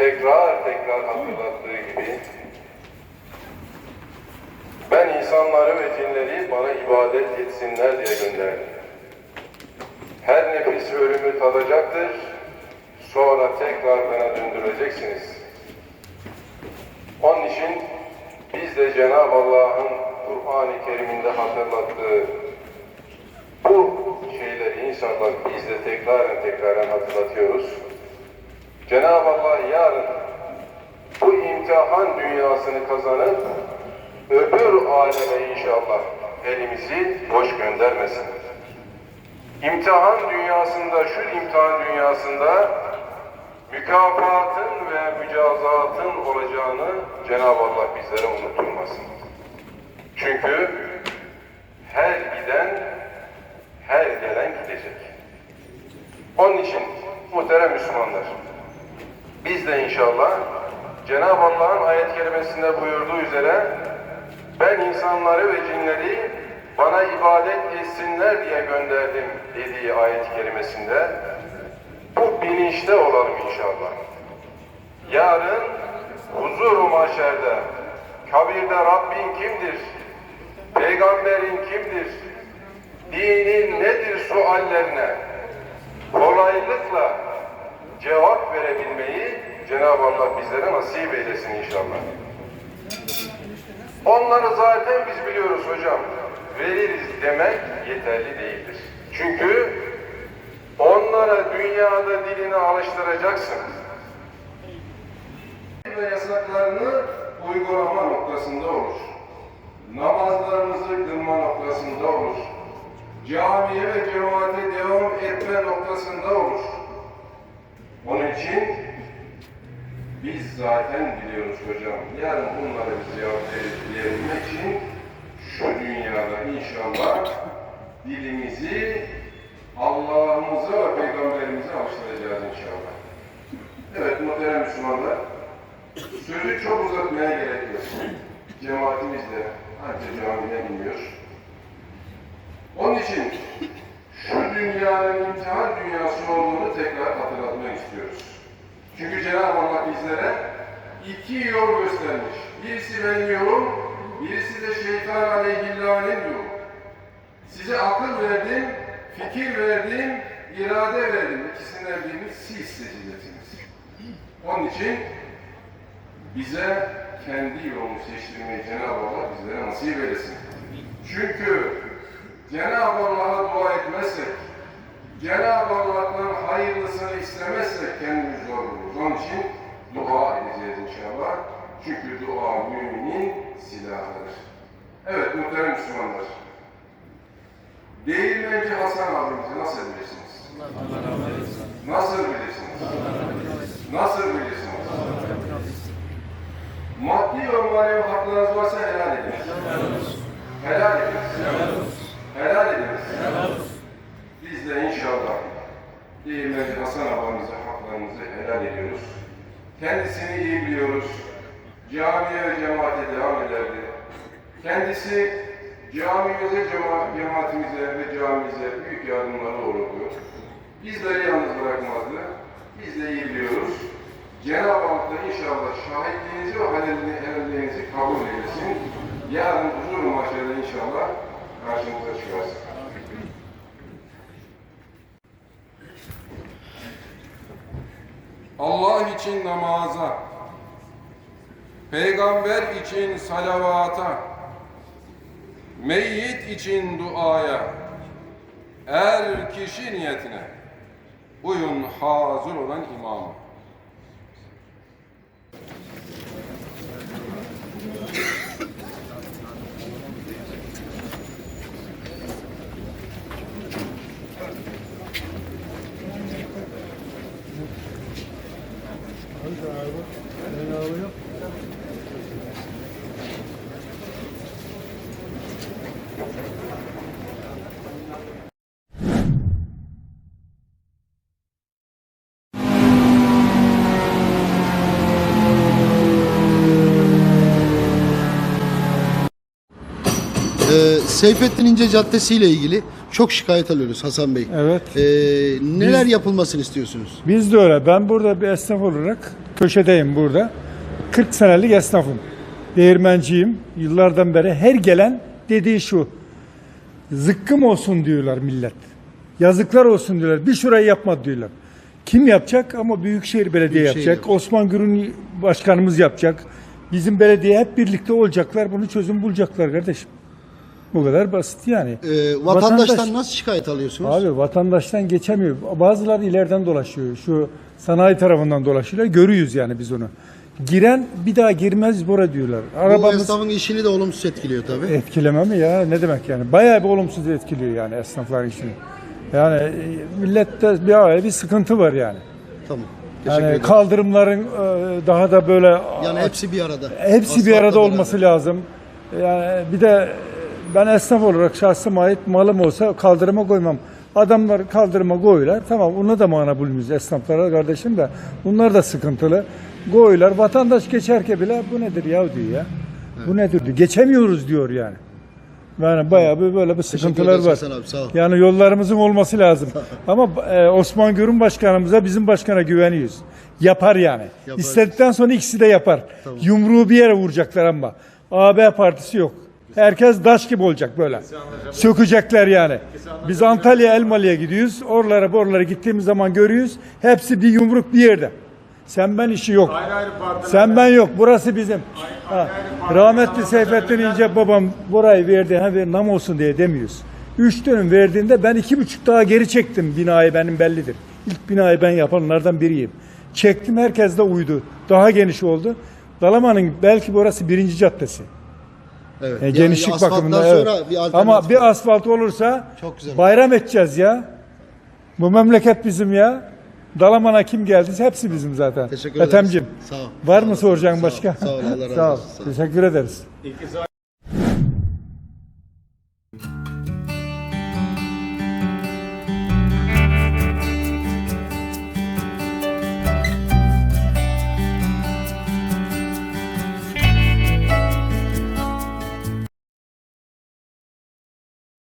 tekrar tekrar hatırlattığı gibi ben insanları ve cinleri bana ibadet etsinler diye gönderdim. Her nefis ölümü tadacaktır, sonra tekrar bana döndüreceksiniz. Onun için biz de Cenab-ı Allah'ın Kur'an-ı Kerim'inde hatırlattığı bu şeyleri inşallah biz de tekraren tekraren hatırlatıyoruz. Cenab-ı imtihan dünyasını kazanıp öbür aleme inşallah elimizi boş göndermesin. İmtihan dünyasında, şu imtihan dünyasında mükafatın ve mücazatın olacağını Cenab-ı Allah bizlere unutturmasın. Çünkü her giden, her gelen gidecek. Onun için muhterem Müslümanlar, biz de inşallah Cenab-ı Allah'ın ayet kerimesinde buyurduğu üzere ben insanları ve cinleri bana ibadet etsinler diye gönderdim dediği ayet kerimesinde bu bilinçte olalım inşallah. Yarın huzur-u mahşerde kabirde Rabbin kimdir? Peygamberin kimdir? Dinin nedir suallerine Cenab-ı Allah bizlere nasip eylesin inşallah. Onları zaten biz biliyoruz hocam. Veririz demek yeterli değildir. Çünkü onlara dünyada dilini alıştıracaksın. Ve yasaklarını uygulama noktasında olur. Namazlarımızı kılma noktasında olur. Camiye ve cemaate devam etme noktasında olur. Onun için biz zaten biliyoruz hocam. Yarın bunları bize yapabilmek için şu dünyada inşallah dilimizi Allah'ımıza ve Peygamberimize alıştıracağız inşallah. Evet muhterem Müslümanlar, sözü çok uzatmaya gerek yok. Cemaatimiz de ancak camide bilmiyor. Onun için şu dünyanın imtihan dünyası olduğunu tekrar hatırlatmak istiyoruz. Çünkü Cenab-ı Allah bizlere iki yol göstermiş. Birisi benim yolum, birisi de şeytan aleyhillâhin yolu. Size akıl verdim, fikir verdim, irade verdim. İkisinden birini siz seçeceksiniz. Onun için bize kendi yolunu seçtirmeyi Cenab-ı Allah bizlere nasip eylesin. Çünkü Cenab-ı Allah'a dua etmezsek, Cenab-ı Allah'tan hayırlısını istemezsek kendimiz zor buluruz. Onun için dua edeceğiz inşallah. Çünkü dua müminin silahıdır. Evet muhterem Müslümanlar. Değirmenci Hasan abimizi nasıl bilirsiniz? Nasıl bilirsiniz? Nasıl bilirsiniz? Maddi ve manevi haklarınız varsa helal ediniz. Helal ediniz. Helal ediniz. De inşallah Değirmenci Hasan abamıza haklarımızı helal ediyoruz. Kendisini iyi biliyoruz. Camiye ve cemaate devam ederdi. Kendisi camimize, cema cemaatimize ve camimize büyük yardımları olurdu. Bizleri yalnız bırakmazdı. Biz de iyi biliyoruz. Cenab-ı Allah da inşallah şahitliğinizi ve helalliğinizi kabul eylesin. Yarın huzur mahşerde inşallah karşımıza çıkarsın. Allah için namaza, peygamber için salavata, meyyit için duaya, er kişi niyetine uyun hazır olan imama. Seyfettin İnce Caddesi ile ilgili çok şikayet alıyoruz Hasan Bey. Evet. Ee, neler yapılmasını istiyorsunuz? Biz de öyle. Ben burada bir esnaf olarak köşedeyim burada. 40 senelik esnafım. Değirmenciyim. Yıllardan beri her gelen dediği şu. Zıkkım olsun diyorlar millet. Yazıklar olsun diyorlar. Bir şurayı yapma diyorlar. Kim yapacak? Ama Büyükşehir Belediye Büyükşehir yapacak. yapacak. Osman Gürün Başkanımız yapacak. Bizim belediye hep birlikte olacaklar. Bunu çözüm bulacaklar kardeşim. Bu kadar basit yani. Ee, vatandaştan Vatandaş- nasıl şikayet alıyorsunuz? Abi vatandaştan geçemiyor. Bazıları ileriden dolaşıyor. Şu sanayi tarafından dolaşıyorlar. Görüyoruz yani biz onu. Giren bir daha girmez bora diyorlar. Bu Arabamız esnafın işini de olumsuz etkiliyor tabii. etkileme mi ya? Ne demek yani? Bayağı bir olumsuz etkiliyor yani esnafların işini. Yani e, millette bir, bir sıkıntı var yani. Tamam. Teşekkür Yani ederim. kaldırımların e, daha da böyle Yani hepsi bir arada. Hepsi bir Asfaltla arada olması lazım. Yani bir de ben esnaf olarak şahsıma ait malım olsa kaldırıma koymam. Adamlar kaldırıma koyuyorlar. Tamam ona da mana bulmuyoruz esnaflara kardeşim de. Bunlar da sıkıntılı. Koyuyorlar. Vatandaş geçerken bile bu nedir ya diyor ya. Bu nedir diyor. Geçemiyoruz diyor yani. Yani bayağı bir böyle bir sıkıntılar ederiz var. Hasan abi, sağ ol. Yani yollarımızın olması lazım. Ama e, Osman Gürün başkanımıza bizim başkana güveniyoruz. Yapar yani. Yapar. İstedikten sonra ikisi de yapar. Yumruğu bir yere vuracaklar ama. AB partisi yok. Herkes daş gibi olacak böyle. Sökecekler yani. Biz Antalya Elmalı'ya gidiyoruz. Oralara oralara gittiğimiz zaman görüyoruz. Hepsi bir yumruk bir yerde. Sen ben işi yok. Sen ben yok. Burası bizim. Ha. Rahmetli Seyfettin İnce babam burayı verdi. Ha, ver, nam olsun diye demiyoruz. Üç dönüm verdiğinde ben iki buçuk daha geri çektim binayı benim bellidir. İlk binayı ben yapanlardan biriyim. Çektim herkes de uydu. Daha geniş oldu. Dalaman'ın belki burası birinci caddesi. Evet. E, Yani genişlik bakımından sonra evet. bir Ama bir asfalt olursa Çok güzel. bayram edeceğiz ya. Bu memleket bizim ya. Dalaman'a kim geldiyse hepsi bizim zaten. Teşekkür ederiz. Ethemciğim, Sağ ol. Var mı soracağın başka? Sağ ol, Allah razı Sağ ol. olsun. Sağ ol. Teşekkür ederiz.